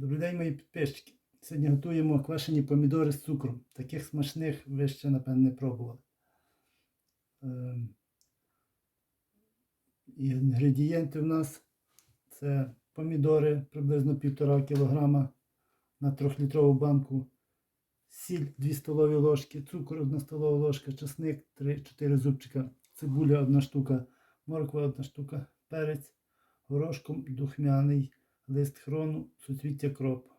Добрий день, мої підписчики. Сьогодні готуємо квашені помідори з цукром. Таких смачних ви ще, напевно, не пробували. Ем, Інгредієнти в нас це помідори приблизно 1,5 кг на 3-літрову банку, сіль 2 столові ложки, цукор 1 столова ложка, чесник 3-4 зубчика, цибуля 1 штука, морква 1 штука, перець, горошком духмяний, лист хрону, суцвіття кропу.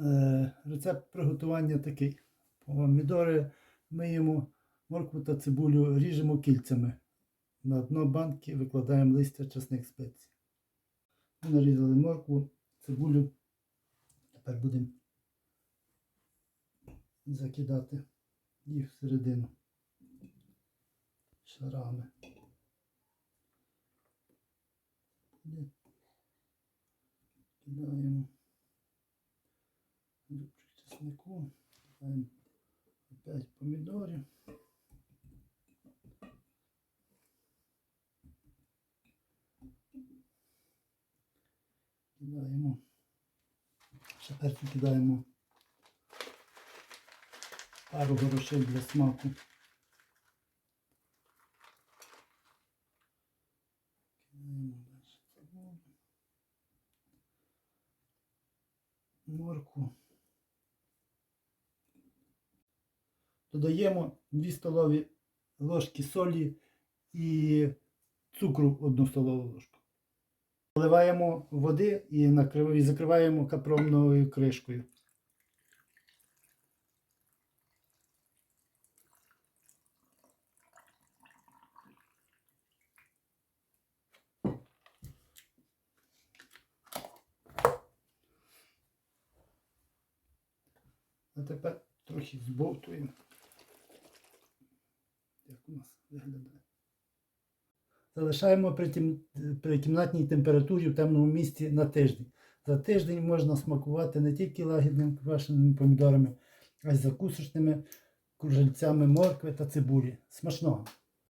Е, рецепт приготування такий. Помідори миємо, моркву та цибулю ріжемо кільцями. На дно банки викладаємо листя чесник спецій. Нарізали моркву, цибулю. Тепер будемо закидати їх всередину шарами. Кидаємо зубчик чеснику, кидаємо опять помідорів. Кидаємо. Ще перцю кидаємо пару горошин для смаку. Кидаємо далі цибулю. Морку. Додаємо 2 столові ложки солі і цукру 1 столову ложку. Вливаємо води і, накриваємо, і закриваємо капромною кришкою. А тепер трохи збовтуємо. Як у нас виглядає. Залишаємо при, тім, при кімнатній температурі в темному місці на тиждень. За тиждень можна смакувати не тільки лагідними квашеними помідорами, а й закусочними кружельцями моркви та цибулі. Смачного!